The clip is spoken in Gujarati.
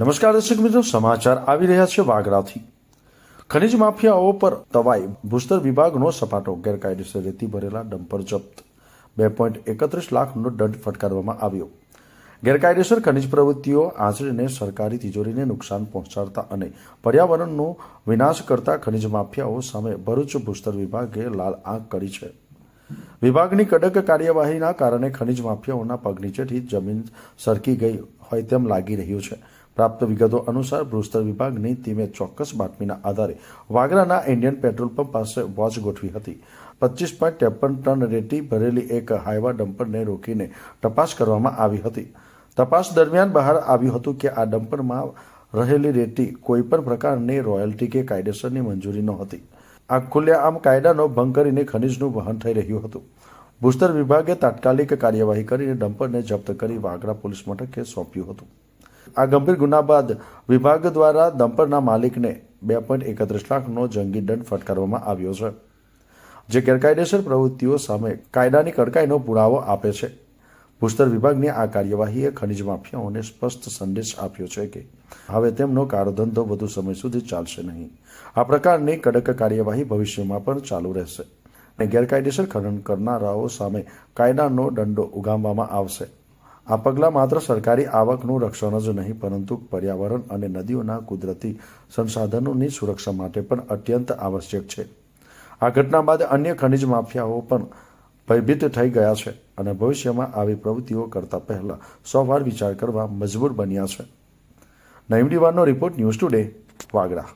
નમસ્કાર દર્શક મિત્રો, સમાચાર આવી રહ્યા છે વાગરાથી ખનિજ માફિયાઓ પર તવાઈ, ભૂસ્તર વિભાગનો સપાટો ગેરકાયદેસર રેતી ભરેલા ડમ્પર જપ્ત. બે પોઈન્ટ એકત્રીસ લાખનો દંડ ફટકારવામાં આવ્યો. ગેરકાયદેસર ખનિજ પ્રવૃત્તિઓ આંચડીને સરકારી તિજોરીને નુકસાન પહોંચાડતા અને પર્યાવરણનો વિનાશ કરતા ખનિજ માફિયાઓ સામે ભરૂચ ભૂસ્તર વિભાગે લાલ આંખ કરી છે. વિભાગની કડક કાર્યવાહીના કારણે ખનિજ માફિયાઓના પગ નીચેથી જમીન સરકી ગઈ હોય તેમ લાગી રહ્યું છે. પ્રાપ્ત વિગતો અનુસાર ભૂસ્તર વિભાગની ટીમે ચોક્કસ બાતમીના આધારે વાગરાના ઇન્ડિયન પેટ્રોલ પંપ પાસે વોચ ગોઠવી હતી. પચીસ પોઈન્ટ ત્રેપન ટન રેતી ભરેલી એક હાઈવા ડમ્પરને રોકીને તપાસ કરવામાં આવી હતી. તપાસ દરમિયાન બહાર આવ્યું હતું કે આ ડમ્પરમાં રહેલી રેતી કોઈપણ પ્રકારની રોયલ્ટી કે કાયદેસરની મંજૂરી નહોતી. આ ખુલ્લેઆમ કાયદાનો ભંગ કરીને ખનિજનું વહન થઈ રહ્યું હતું. ભૂસ્તર વિભાગે તાત્કાલિક કાર્યવાહી કરીને ડમ્પરને જપ્ત કરી વાગરા પોલીસ મથકે સોંપ્યું હતું. આ ગંભીર ગુના બાદ વિભાગ દ્વારા દંપરના માલિકને બે પોઈન્ટ એકત્રીસ લાખનો જંગી દંડ ફટકારવામાં આવ્યો છે, જે ગેરકાયદેસર પ્રવૃત્તિઓ સામે કાયદાની કડકાઈનો પુરાવો આપે છે. ભૂસ્તર વિભાગની આ કાર્યવાહીએ ખનિજ માફિયાઓને સ્પષ્ટ સંદેશ આપ્યો છે કે હવે તેમનો કારોધંધો વધુ સમય સુધી ચાલશે નહીં. આ પ્રકારની કડક કાર્યવાહી ભવિષ્યમાં પણ ચાલુ રહેશે અને ગેરકાયદેસર ખનન કરનારાઓ સામે કાયદાનો દંડો ઉગામવામાં આવશે. આ પગલાં માત્ર સરકારી આવકનું રક્ષણ જ નહીં, પરંતુ પર્યાવરણ અને નદીઓના કુદરતી સંસાધનોની સુરક્ષા માટે પણ અત્યંત આવશ્યક છે. આ ઘટના બાદ અન્ય ખનિજ માફિયાઓ પણ ભયભીત થઈ ગયા છે અને ભવિષ્યમાં આવી પ્રવૃત્તિઓ કરતા પહેલા સો વાર વિચાર કરવા મજબૂર બન્યા છે. નૈમડીવારનો રિપોર્ટ ન્યૂઝ ટુડે વાગડા.